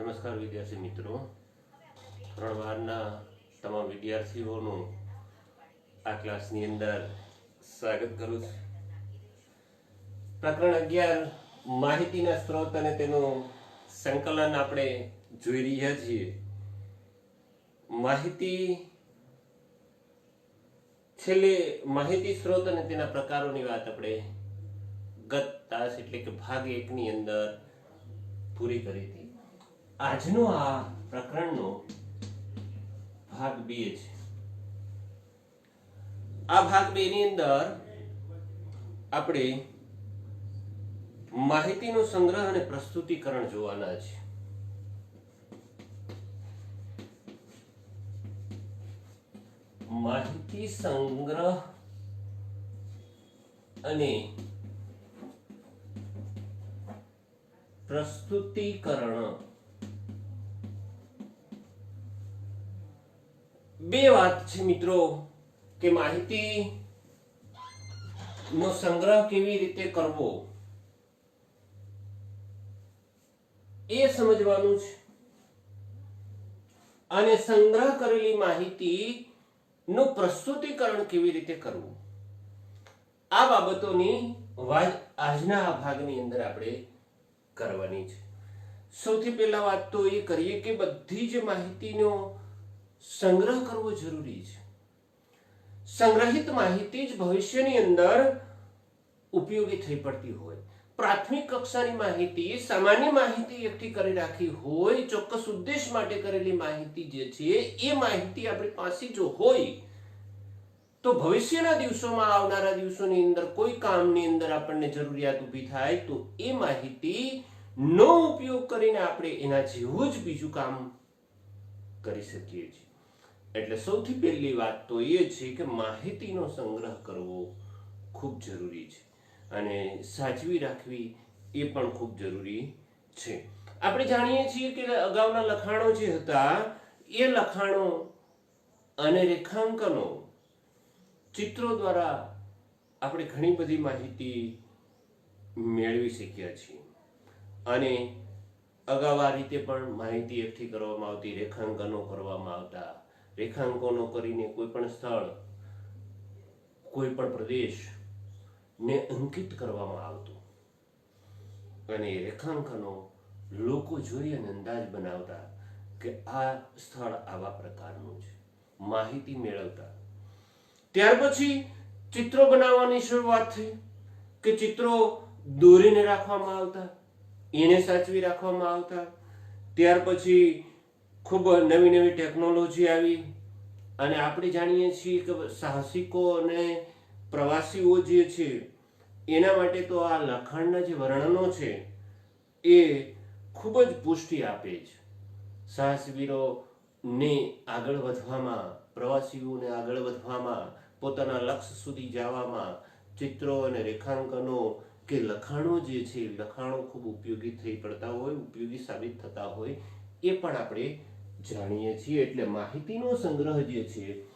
નમસ્કાર વિદ્યાર્થી મિત્રો. ધોરણ બારના તમામ વિદ્યાર્થીઓનું આ ક્લાસની અંદર સ્વાગત કરું છું. પ્રકરણ અગિયાર, માહિતીના સ્ત્રોત અને તેનું સંકલન આપણે જોઈ રહ્યા છીએ. માહિતી છેલ્લે માહિતી સ્ત્રોત અને તેના પ્રકારોની વાત આપણે ગત તાસ એટલે કે ભાગ એકની અંદર પૂરી કરી હતી. આજનો આ પ્રકરણનો ભાગ બે છે. આ ભાગ બે ની અંદર આપણે માહિતીનો સંગ્રહ અને પ્રસ્તુતિકરણ જોવાના છે. માહિતી સંગ્રહ અને પ્રસ્તુતિકરણ. બે વાત છે મિત્રો, કે માહિતી નો સંગ્રહ કેવી રીતે કરવો? એ સમજવાનું છે. અને સંગ્રહ કરેલી માહિતી નું પ્રસ્તુતિકરણ કેવી રીતે કરવું? આ બાબતોની આજના આ ભાગની અંદર આપણે કરવાની છે. સૌથી પહેલા વાત તો એ કરીએ કે બધી જ માહિતીનો સંગ્રહ કરવો જરૂરી છે. સંગ્રહિત માહિતી જ ભવિષ્યની અંદર ઉપયોગી થઈ પડતી હોય. પ્રાથમિક કક્ષાની માહિતી સામાન્ય માહિતી એકઠી કરી રાખી હોય, ચોક્કસ ઉદ્દેશ માટે કરેલી માહિતી જે છે, એ માહિતી આપણી પાસે જો હોય, તો ભવિષ્યના દિવસોમાં આવનારા દિવસોની અંદર કોઈ કામની અંદર આપણને જરૂરિયાત ઊભી થાય, તો એ માહિતી નો ઉપયોગ કરીને આપણે એના જેવું જ બીજું કામ કરી શકીએ છીએ. એટલે સૌથી પહેલી વાત તો એ છે કે માહિતીનો સંગ્રહ કરવો ખૂબ જરૂરી છે અને સાચવી રાખવી એ પણ ખૂબ જરૂરી છે. આપણે જાણીએ છીએ કે અગાઉના લખાણો જે હતા, એ લખાણો અને રેખાંકનો ચિત્રો દ્વારા આપણે ઘણી બધી માહિતી મેળવી શક્યા છીએ. અને અગાઉ આ રીતે પણ માહિતી એકઠી કરવામાં આવતી, રેખાંકનો કરવામાં આવતા રેખાંકનો કરીને કોઈ પણ સ્થળ, કોઈ પણ પ્રદેશ ને અંકિત કરવામાં આવતું. અને રેખાંકનો લોકો જોઈ અને અંદાજ બનાવતા કે આ સ્થળ આવા પ્રકારનું છે. માહિતી મેળવતા. ત્યાર પછી ચિત્રો બનાવવાની શરૂઆત થઈ કે ચિત્રો દોરીને રાખવામાં આવતા, એને સાચવી રાખવામાં આવતા. ત્યાર પછી ખૂબ નવી નવી ટેકનોલોજી આવી અને આપણે જાણીએ છીએ કે સાહસિકો અને પ્રવાસીઓ જે છે, એના માટે તો આ લખાણના જે વર્ણનો છે, એ ખૂબ જ પુષ્ટિ આપે છે. સાહસવીરોને આગળ વધવામાં, પ્રવાસીઓને આગળ વધવામાં, પોતાના લક્ષ્ય સુધી જવામાં ચિત્રો અને રેખાંકનો કે લખાણો જે છે, લખાણો ખૂબ ઉપયોગી થઈ પડતા હોય, ઉપયોગી સાબિત થતા હોય, એ પણ આપણે જાણીએ છીએ એટલે માહિતીનો સંગ્રહ જે છે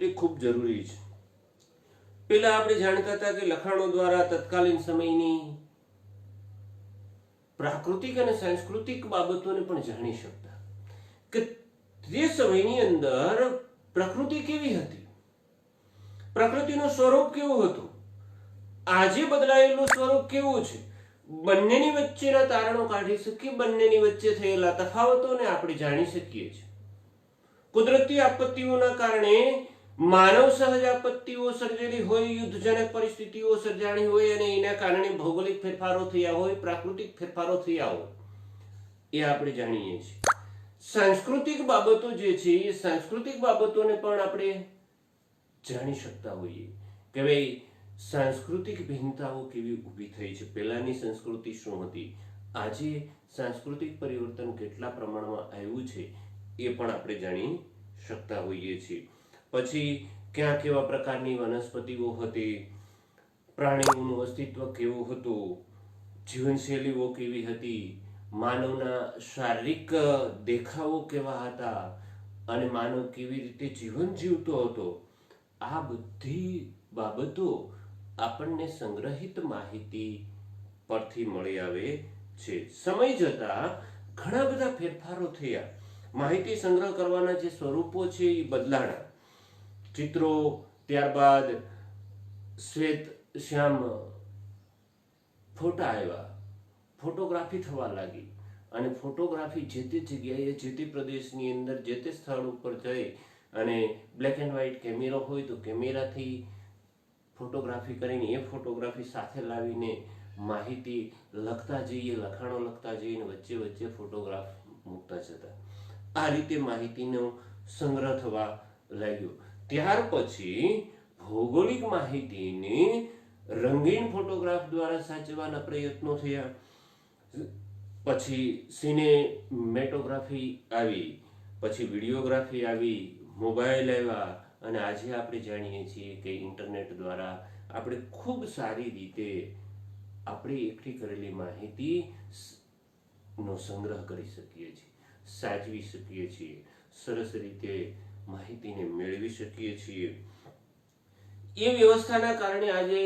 એ ખૂબ જરૂરી છે. પેલા આપણે જાણતા હતા કે લખાણો દ્વારા તત્કાલીન સમયની પ્રાકૃતિક અને સાંસ્કૃતિક બાબતોને પણ જાણી શકતા. કે તે સમયની અંદર પ્રકૃતિ કેવી હતી? પ્રકૃતિનું સ્વરૂપ કેવું હતું? આજે બદલાયેલું સ્વરૂપ કેવું છે? બંનેની વચ્ચેના તારણો કાઢી શકીએ, બંનેની વચ્ચે થયેલા તફાવતોને આપણે જાણી શકીએ છીએ. કુદરતી આપત્તિઓના કારણે માનવ સહજ આપત્તિઓ સર્જેલી હોય, યુદ્ધજનક પરિસ્થિતિઓ સર્જાણી હોય અને એના કારણે ભૌગોલિક ફેરફારો થયા હોય, પ્રાકૃતિક ફેરફારો થયા હોય, એ આપણે જાણીએ છીએ. સાંસ્કૃતિક બાબતો જે છે, એ સાંસ્કૃતિક બાબતોને પણ આપણે જાણી શકતા હોઈએ કે ભાઈ સાંસ્કૃતિક ભિન્નતાઓ કેવી ઊભી થઈ છે? પહેલાંની સંસ્કૃતિ શું હતી? આજે સાંસ્કૃતિક પરિવર્તન કેટલા પ્રમાણમાં આવ્યું છે એ પણ આપણે જાણી શકતા હોઈએ છીએ. પછી ક્યાં કેવા પ્રકારની વનસ્પતિઓ હતી? પ્રાણીઓનું અસ્તિત્વ કેવું હતું? જીવનશૈલીઓ કેવી હતી? માનવના શારીરિક દેખાવો કેવા હતા? અને માનવ કેવી રીતે જીવન જીવતો હતો? આ બધી બાબતો આપણને સંગ્રહિત માહિતી પરથી મળી આવે છે. સમય જતા ઘણા બધા ફેરફારો થયા. માહિતી સંગ્રહ કરવાના જે સ્વરૂપો છે એ બદલાણા. ચિત્રો, ત્યારબાદ શ્વેત શ્યામ ફોટા આવ્યા. ફોટોગ્રાફી થવા લાગી અને ફોટોગ્રાફી જે તે જગ્યાએ, જે તે પ્રદેશની અંદર, જે તે સ્થળ ઉપર જઈ અને બ્લેક એન્ડ વ્હાઇટ કેમેરો હોય તો કેમેરાથી ફોટોગ્રાફી કરીને એ ફોટોગ્રાફી સાથે લાવીને માહિતી લખતા જઈએ, લખાણો લખતા જઈએ વચ્ચે વચ્ચે ફોટોગ્રાફ મૂકતા જતા. આ રીતે માહિતીનો સંગ્રહ થવા લાગ્યો. ત્યાર પછી ભૌગોલિક માહિતીને રંગીન ફોટોગ્રાફ દ્વારા સાચવવાના પ્રયત્નો થયા. પછી સિનેમેટોગ્રાફી આવી, પછી વિડીયોગ્રાફી આવી, મોબાઈલ આવ્યા અને આજે આપણે જાણીએ છીએ કે ઇન્ટરનેટ દ્વારા આપણે ખૂબ સારી રીતે આપણે એકઠી કરેલી માહિતી નો સંગ્રહ કરી શકીએ છીએ, સાચવી શકીએ છીએ, સરસ રીતે માહિતીને મેળવી શકીએ છીએ. એ વ્યવસ્થાના કારણે આજે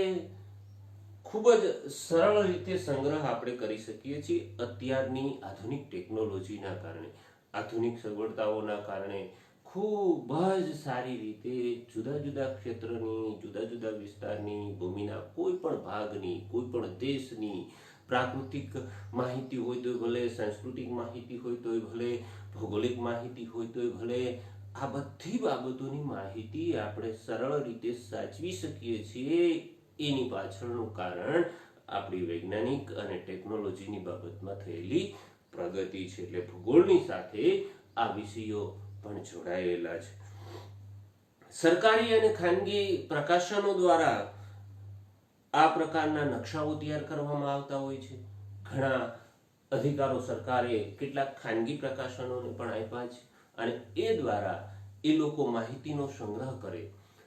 ખૂબ જ સરળ રીતે સંગ્રહ આપણે કરી શકીએ છીએ અત્યારની આધુનિક ટેકનોલોજીના કારણે, આધુનિક સગવડતાઓના કારણે ખૂબ જ સારી રીતે જુદા જુદા ક્ષેત્રની, જુદા જુદા વિસ્તારની ભૂમિના કોઈ પણ ભાગની, કોઈ પણ દેશની પ્રાકૃતિક માહિતી હોય તો ભલે, સાંસ્કૃતિક માહિતી હોય તોય ભલે, ભૌગોલિક માહિતી હોય તોય ભલે, આ બધી બાબતોની માહિતી આપણે સરળ રીતે સાચવી શકીએ છીએ. એની પાછળનું કારણ આપણી વૈજ્ઞાનિક અને ટેકનોલોજીની બાબતમાં થયેલી પ્રગતિ છે. એટલે ભૂગોળની સાથે આ વિષયો પણ જોડાયેલા છે. સરકારી અને ખાનગી પ્રકાશનો દ્વારા આ પ્રકારના નકશાઓ તૈયાર કરવામાં આવતા હોય છે. ઘણા અધિકારો સરકારે કેટલાક ખાનગી પ્રકાશનોને પણ આપ્યા છે અને એ દ્વારા એ લોકો માહિતીનો સંગ્રહ કરે,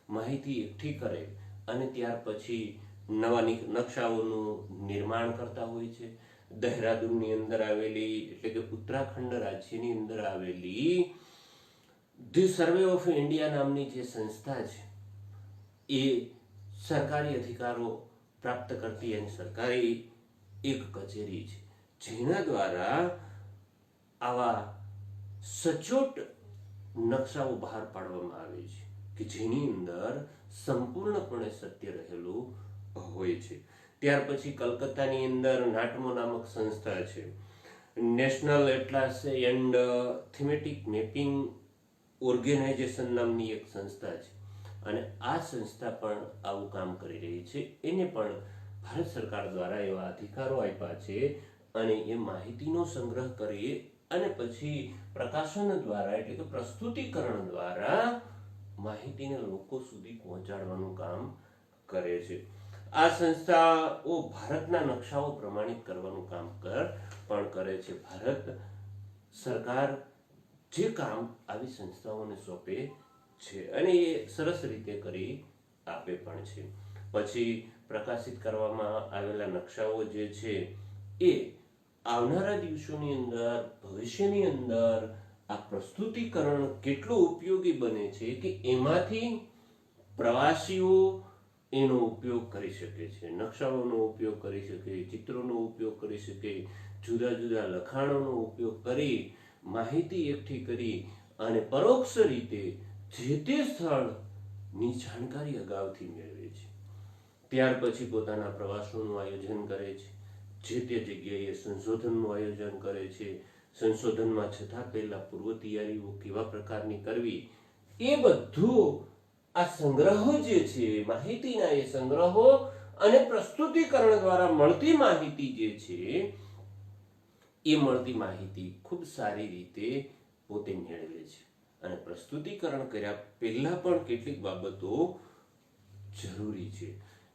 માહિતી એકઠી કરે અને ત્યાર પછી નવા નકશાઓનું નિર્માણ કરતા હોય છે. દહેરાદૂનની અંદર આવેલી, એટલે કે ઉત્તરાખંડ રાજ્યની અંદર આવેલી ધી સર્વે ઓફ ઇન્ડિયા નામની જે સંસ્થા છે, એ સરકારી અધિકારો પ્રાપ્ત કરતી એની સરકારી એક કચેરી છે. જેના દ્વારા આવા સચોટ નકશાઓ બહાર પાડવામાં આવે છે કે જેની અંદર સંપૂર્ણપણે સત્ય રહેલું હોય છે. ત્યાર પછી કલકત્તાની અંદર નાટમો નામક સંસ્થા છે. National atlas and thematic mapping organisation નામની એક સંસ્થા છે. અને આ સંસ્થા પણ આવું કામ કરી રહી છે. એને પણ ભારત સરકાર દ્વારા એવા અધિકારો આપ્યા છે અને એ માહિતીનો સંગ્રહ કરી અને પછી પ્રકાશન દ્વારા એટલે કે પ્રસ્તુતિકરણ દ્વારા માહિતીને લોકો સુધી પહોંચાડવાનું કામ કરે છે. આ સંસ્થાઓ ભારતના નકશાઓ પ્રમાણિત કરવાનું કામ કર, પણ કરે છે. ભારત સરકાર જે કામ આવી સંસ્થાઓને સોંપે છે અને એ સરસ રીતે કરી આપે પણ છે. પછી પ્રકાશિત કરવામાં આવેલા નકશાઓ જે છે એ આવનારા દિવસોની અંદર, ભવિષ્યની અંદર આ પ્રસ્તુતિકરણ કેટલું ઉપયોગી બને છે કે એમાંથી પ્રવાસીઓ એનો ઉપયોગ કરી શકે છે, નકશાઓનો ઉપયોગ કરી શકે, ચિત્રોનો ઉપયોગ કરી શકે, જુદા જુદા લખાણોનો ઉપયોગ કરી માહિતી એકઠી કરી અને પરોક્ષ રીતે જે તે સ્થળની જાણકારી અગાઉથી મેળવે છે. ત્યાર પછી પોતાના પ્રવાસોનું આયોજન કરે છે. જે તે જગ્યાએ સંશોધનનું આયોજન કરે છે. સંશોધનમાં છતાં પહેલા પૂર્વ તૈયારીઓ કેવા પ્રકારની કરવી, એ બધું આ સંગ્રહો જે છે, માહિતીના એ સંગ્રહો અને પ્રસ્તુતિકરણ દ્વારા મળતી માહિતી જે છે એ મળતી માહિતી ખૂબ સારી રીતે પોતે મેળવે છે. અને પ્રસ્તુતિકરણ કર્યા પહેલા પણ કેટલીક બાબતો જરૂરી છે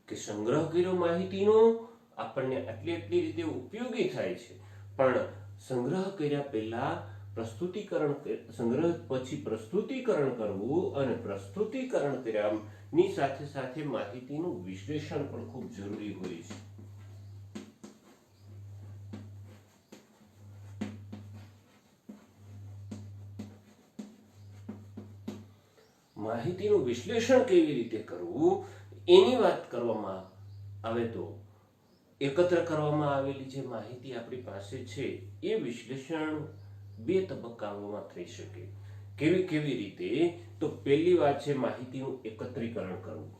કે સંગ્રહ કર્યો માહિતીનો આપણને આટલી આટલી રીતે ઉપયોગી થાય છે. પણ સંગ્રહ કર્યા પહેલા પ્રસ્તુતિકરણ સંગ્રહ પછી પ્રસ્તુતિકરણ કરવું અને પ્રસ્તુતિકરણ કર્યાની સાથે સાથે માહિતીનું વિશ્લેષણ પણ ખૂબ જરૂરી હોય છે. માહિતીનું વિશ્લેષણ કેવી રીતે કરવું, એની વાત કરવામાં આવે તો એકત્ર કરવામાં આવેલી જે માહિતી આપણી પાસે છે, એ વિશ્લેષણ બે તબક્કાઓમાં થઈ શકે. કેવી કેવી રીતે? તો પહેલી વાત છે માહિતીનું એકત્રીકરણ કરવું.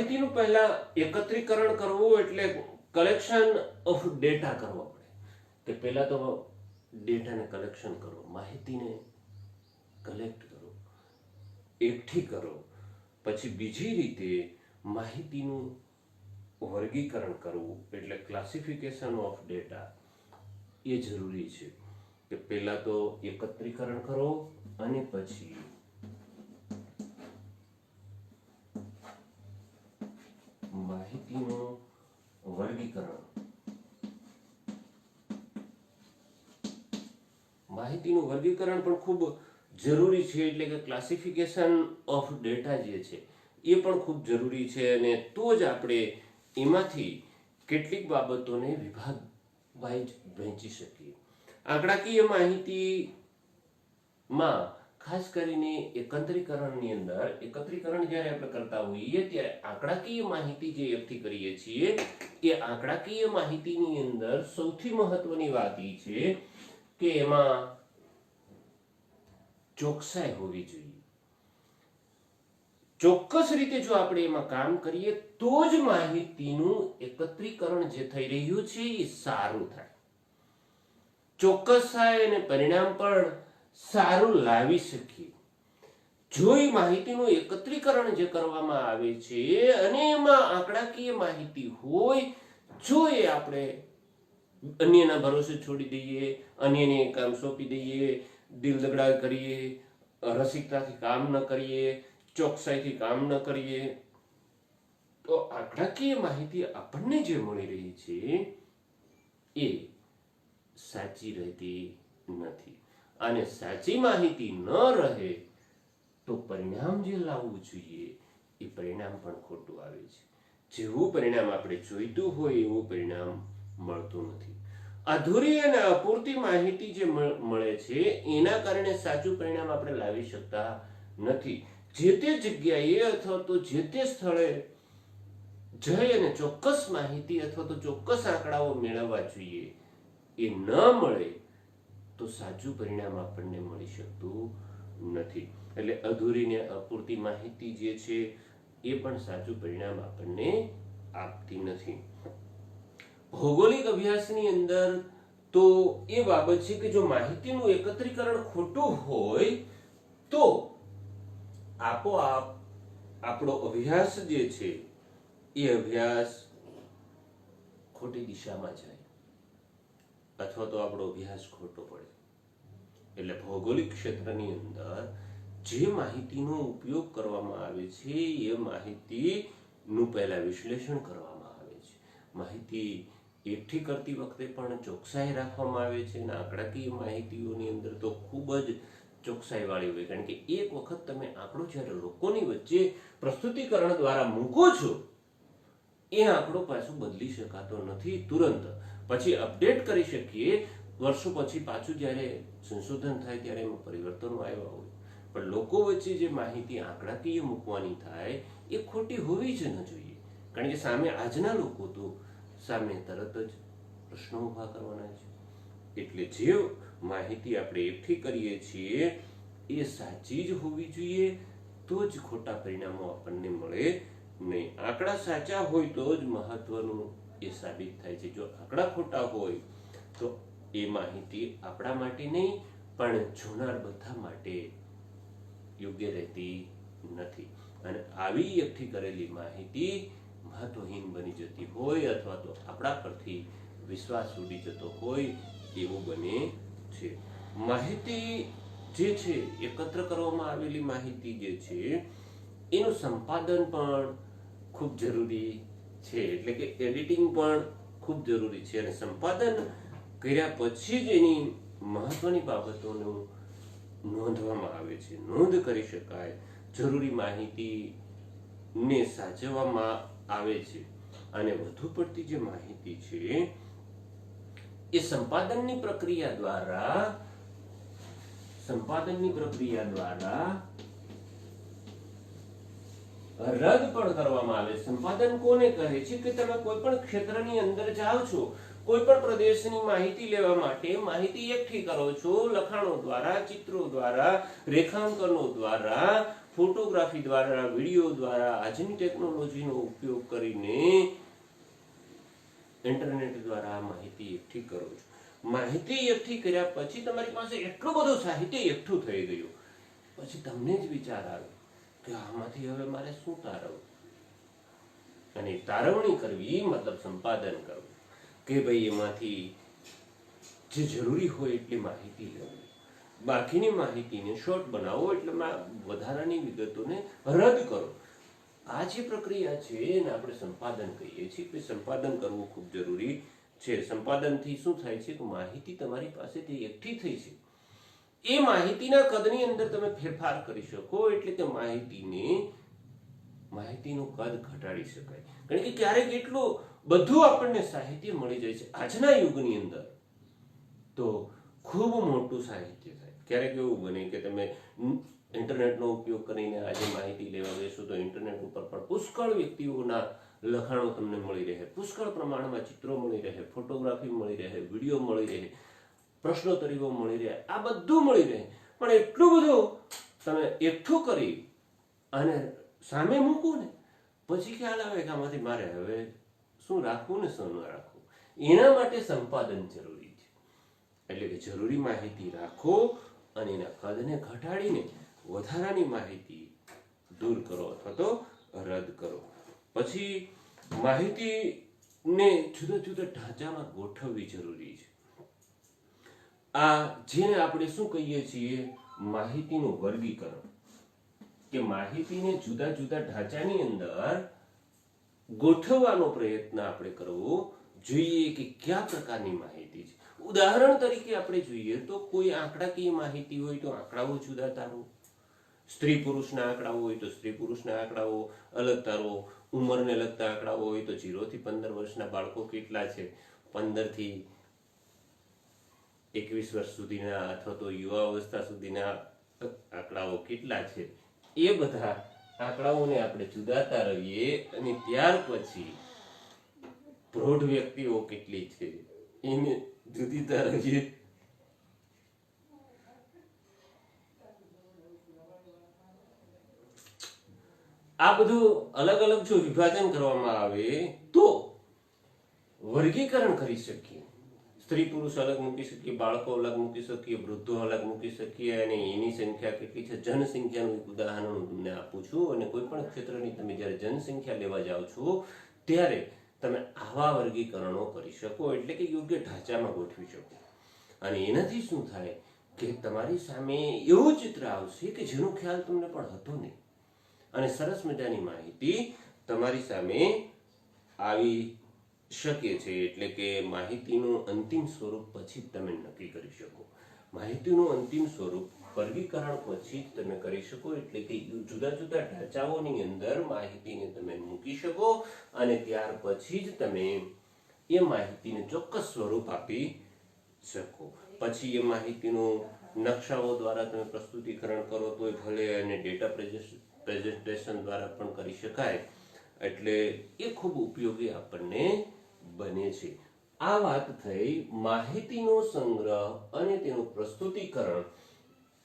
માહિતીનું પહેલા એકત્રીકરણ કરવું એટલે કલેક્શન ઓફ ડેટા કરવો પડે. કે પહેલા તો ડેટાને કલેક્શન કરો, માહિતીને કલેક્ટ કરો, એકઠી કરો, પછી બીજી રીતે માહિતીનું વર્ગીકરણ કરવું એટલે ક્લાસિફિકેશન ઓફ ડેટા એ જરૂરી છે. કે પહેલાં તો એકત્રીકરણ કરો અને પછી વર્ગીકરણ પણ ખૂબ જરૂરી છે, એટલે કે ક્લાસિફિકેશન ઓફ ડેટા જે છે, એ પણ ખૂબ જરૂરી છે અને તો જ આપણે એમાંથી કેટલીક બાબતોને વિભાગ વાઇઝ વહેંચી શકીએ. આંકડાકીય માહિતીમાં ખાસ કરીને એકત્રીકરણની અંદર, એકત્રીકરણ જ્યારે આપણે કરતા હોઈએ ત્યારે આંકડાકીય માહિતી જે એકઠી કરીએ છીએ, એ આંકડાકીય માહિતીની અંદર સૌથી મહત્વની વાત એ છે કે એમાં ચોકસાઈ હોવી જોઈએ. ચોક્કસ રીતે જો આપણે એમાં કામ કરીએ, તો જ માહિતીનું એકત્રીકરણ જે થઈ રહ્યું છે, એ સારું થાય. ચોક્કસ અને પરિણામ પણ સારું લાવી શકીએ. જો એ માહિતીનું એકત્રીકરણ જે કરવામાં આવે છે, અને એમાં આંકડાકીય માહિતી હોય, જો એ આપણે અન્યના ભરોસે છોડી દઈએ, અન્યને કામ સોંપી દઈએ દિલ દગડા કરીએ, રસિકતાથી કામ ન કરીએ, ચોકસાઈથી કામ ન કરીએ. તો આંકડાકીય માહિતી આપણને જે મળી રહી છે, એ સાચી રહેતી નથી. અને સાચી માહિતી ન રહે, તો પરિણામ જે લાવવું જોઈએ, એ પરિણામ પણ ખોટું આવે છે. જેવું પરિણામ આપણે જોઈતું હોય, એવું પરિણામ મળતું નથી. અધૂરી અને અપૂરતી માહિતી જે મળ- છે, એના કારણે સાચું પરિણામ આપણે લાવી શકતા નથી. જે તે જગ્યાએ અથવા તો જે તે સ્થળે જઈ અને ચોક્કસ માહિતી અથવા તો ચોક્કસ આંકડાઓ મેળવવા જોઈએ, એ ન મળે તો સાચું પરિણામ આપણને મળી શકતું નથી. એટલે અધૂરી ને અપૂરતી માહિતી જે છે, એ પણ સાચું પરિણામ આપણને આપતી નથી. ભૌગોલિક અભ્યાસની અંદર તો એ બાબત છે કે જો માહિતીનું એકત્રીકરણ ખોટું હોય, તો આપોઆપ આપણો અભ્યાસ જે છે, એ અભ્યાસ ખોટી દિશામાં જાય. અથવા તો આપણો અભ્યાસ ખોટો પડે. એટલે ભૌગોલિક ક્ષેત્રની અંદર જે માહિતીનો ઉપયોગ કરવામાં આવે છે, એ માહિતીનું પહેલા વિશ્લેષણ કરવામાં આવે છે. માહિતી એકઠી કરતી વખતે પણ ચોકસાઈ રાખવામાં આવે છે અને આંકડાકીય માહિતીઓની અંદર તો ખૂબ જ ચોકસાઈ વાળી હોય. કારણ કે એક વખત તમે આંકડો જ્યારે લોકોની વચ્ચે પ્રસ્તુતિકરણ દ્વારા મૂકો છો, એ આંકડો પાછો બદલી શકાતો નથી તુરંત. પછી અપડેટ કરી શકીએ, વર્ષો પછી પાછું જ્યારે સંશોધન થાય ત્યારે એમાં પરિવર્તનો આવ્યા હોય. પણ લોકો વચ્ચે જે માહિતી આંકડાકીય મૂકવાની થાય, એ ખોટી હોવી જ ન જોઈએ. કારણ કે સામે આજના લોકો તો સામે તરત જ પ્રશ્નો ઊભા કરવાના છે. એટલે જે માહિતી આપણે એકઠી કરીએ છીએ, એ સાચી જ હોવી જોઈએ, તો જ ખોટા પરિણામો આપણને મળે. નહીં આંકડા સાચા હોય તો જ મહત્વનું એ સાબિત થાય છે. જો આંકડા ખોટા હોય, તો એ માહિતી આપણા માટે નહીં, પણ જોનાર બધા માટે યોગ્ય રહેતી નથી. અને આવી એકઠી કરેલી માહિતી મહત્વહીન બની જતી હોય અથવા તો આપણા પરથી વિશ્વાસ ઉડી જતો હોય એવું બને છે. માહિતી જે છે, એકત્ર કરવામાં આવેલી માહિતી જે છે, એનું સંપાદન પણ ખૂબ જરૂરી છે. એટલે કે એડિટિંગ પણ ખૂબ જરૂરી છે અને સંપાદન કર્યા પછી જ એની મહત્વની બાબતોનું નોંધવામાં આવે છે. નોંધ કરી શકાય. જરૂરી માહિતીને સાચવવામાં આવે છે અને વધુ પડતી જે માહિતી છે, એ સંપાદનની પ્રક્રિયા દ્વારા, સંપાદનની પ્રક્રિયા દ્વારા રદ પણ કરવામાં આવે. સંપાદન કોને કહે છે કે તમે કોઈ પણ ક્ષેત્રની અંદર જાઓ છો કોઈ પણ પ્રદેશની માહિતી લેવા માટે માહિતી એકઠી કરો છો લખાણો દ્વારા, ચિત્રો દ્વારા, રેખાંકનો દ્વારા, ફોટોગ્રાફી દ્વારા, વીડિયો દ્વારા. આજની ટેકનોલોજીનો ઉપયોગ કરીને ઇન્ટરનેટ દ્વારા માહિતી એકઠી કરો છો. માહિતી એકઠી કર્યા પછી તમારી પાસે એટલું બધું સાહિત્ય એકઠું થઈ ગયું. પછી તમને જ વિચાર આવ્યો કે આમાંથી હવે મારે શું તારવવું? અને તારવણી કરવી મતલબ સંપાદન કરવું. કે ભાઈ એમાંથી જે જરૂરી હોય એટલી માહિતી લેવી બાકીની માહિતીને શોર્ટ બનાવો એટલે વધારાની વિગતોને રદ કરો. આ જે પ્રક્રિયા છે એને આપણે સંપાદન કહીએ છીએ કે સંપાદન કરવું ખૂબ જરૂરી છે. સંપાદનથી શું થાય છે કે માહિતી તમારી પાસેથી એકઠી થઈ છે. એ માહિતીના કદની અંદર તમે ફેરફાર કરી શકો એટલે કે માહિતીને માહિતીનું કદ ઘટાડી શકાય. કારણ કે ક્યારેક એટલું બધું આપણને સાહિત્ય મળી જાય છે. આજના યુગની અંદર તો ખૂબ મોટું સાહિત્ય થાય. ક્યારેક એવું બને કે તમે ઇન્ટરનેટનો ઉપયોગ કરીને આજે માહિતી લેવા બેસો તો ઇન્ટરનેટ ઉપર પણ પુષ્કળ વ્યક્તિઓના લખાણો તમને મળી રહે. પુષ્કળ પ્રમાણમાં ચિત્રો મળી રહે, ફોટોગ્રાફી મળી રહે, વીડિયો મળી રહે, પ્રશ્નોત્તરીઓ મળી રહે, આ બધું મળી રહે. પણ એટલું બધું તમે એકઠું કરી અને સામે મૂકો ને, પછી ખ્યાલ આવે કે આમાંથી મારે હવે શું રાખવું ને શું ન રાખવું? એના માટે સંપાદન જરૂરી છે. એટલે કે જરૂરી માહિતી રાખો અને એના કદને ઘટાડીને વધારાની માહિતી દૂર કરો અથવા તો રદ કરો. પછી માહિતીને જુદા જુદા ઢાંચામાં ગોઠવવી જરૂરી છે. આ જેને આપણે શું કહીએ છીએ? માહિતીનું વર્ગીકરણ. કે માહિતીને જુદા જુદા ઢાંચાની અંદર ગોઠવવાનો પ્રયત્ન આપણે કરવો જોઈએ કે કયા પ્રકારની માહિતી છે. ઉદાહરણ તરીકે આપણે જોઈએ તો કોઈ આંકડાકીય માહિતી હોય તો આંકડાઓ જુદા તારો. સ્ત્રી પુરુષના આંકડાઓ હોય તો સ્ત્રી પુરુષના આંકડાઓ. અલગ તારો ઉંમરને લગતા આંકડાઓ હોય તો થી પંદર વર્ષના બાળકો કેટલા છે? પંદરથી એકવીસ વર્ષ સુધીના અથવા તો યુવા અવસ્થા સુધીના આંકડાઓ કેટલા છે? એ બધા આંકડાઓને આપણે જુદાતા રહીએ અને ત્યાર પછી પ્રૌઢ વ્યક્તિઓ કેટલી છે, એને જુદી રહીએ. આ બધું અલગ અલગ જો વિભાજન કરવામાં આવે તો વર્ગીકરણ કરી શકીએ. સ્ત્રી પુરુષ અલગ મૂકી શકીએ, બાળકો અલગ મૂકી શકીએ, વૃદ્ધો અલગ મૂકી શકીએ અને એની સંખ્યા કેટલી છે? જનસંખ્યાનું એક ઉદાહરણ હું તમને આપું છું અને કોઈ પણ ક્ષેત્રની તમે જ્યારે જનસંખ્યા લેવા જાઓ છો, ત્યારે તમે આવા વર્ગીકરણો કરી શકો, એટલે કે યોગ્ય ઢાંચામાં ગોઠવી શકો. અને એનાથી શું થાય કે તમારી સામે એવું ચિત્ર આવશે કે જેનો ખ્યાલ તમને પણ હતો નહીં. અને સરસ મજાની માહિતી તમારી સામે આવી શકે છે એટલે કે માહિતીનું અંતિમ સ્વરૂપ પછી જ તમે નક્કી કરી શકો. માહિતીનું અંતિમ સ્વરૂપ વર્ગીકરણ પછી જ તમે કરી શકો, એટલે કે જુદા જુદા ઢાંચાઓની અંદર માહિતીને તમે મૂકી શકો અને ત્યાર પછી જ તમે એ માહિતીને ચોક્કસ સ્વરૂપ આપી શકો. પછી એ માહિતીનું નકશાઓ દ્વારા તમે પ્રસ્તુતિકરણ કરો તો ભલે અને ડેટા પ્રેઝન્ટેશન દ્વારા પણ કરી શકાય. એટલે એ ખૂબ ઉપયોગી આપણને બને છે. આ વાત થઈ માહિતીનો સંગ્રહ અને તેનું પ્રસ્તુતિકરણ.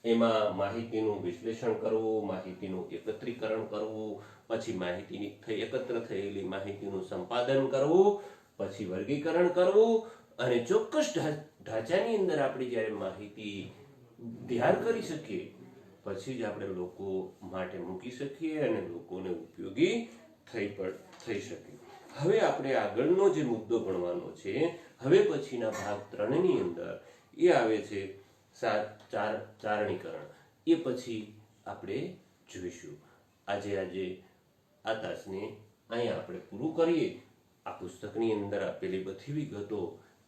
એમાં માહિતીનું વિશ્લેષણ કરવું, માહિતીનું એકત્રીકરણ કરવું, પછી માહિતીની થઈ એકત્ર થયેલી માહિતીનું સંપાદન કરવું, પછી વર્ગીકરણ કરવું અને ચોક્કસ ઢાંચાની અંદર આપણે જ્યારે માહિતી તૈયાર કરી શકીએ, પછી જ આપણે લોકો માટે મૂકી શકીએ અને લોકોને ઉપયોગી થઈ પણ થઈ શકે હવે આપણે આગળનો જે મુદ્દો ભણવાનો છે, હવે પછીના ભાગ ત્રણની અંદર એ આવે છે સાત ચાર, ચારણીકરણ. એ પછી આપણે જોઈશું. આજે આજે આ તાસને અહીંયા આપણે પૂરું કરીએ. આ પુસ્તકની અંદર આપેલી બધી વિગતો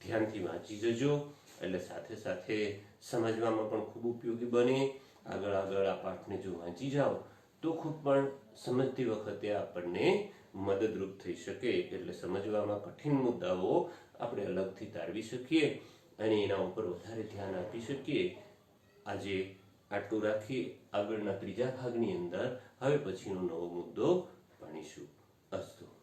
ધ્યાનથી વાંચી જજો, એટલે સાથે સાથે સમજવામાં પણ ખૂબ ઉપયોગી બને. આગળ આગળ આ પાઠને જો વાંચી જાઓ, તો ખૂબ પણ સમજતી વખતે આપણને મદદરૂપ થઈ શકે એટલે સમજવામાં કઠિન મુદ્દાઓ આપણે અલગથી તારવી શકીએ અને એના ઉપર વધારે ધ્યાન આપી શકીએ. આજે આટલું રાખી આગળના ત્રીજા ભાગની અંદર હવે પછીનો નવો મુદ્દો ભણીશું. અસ્તુ.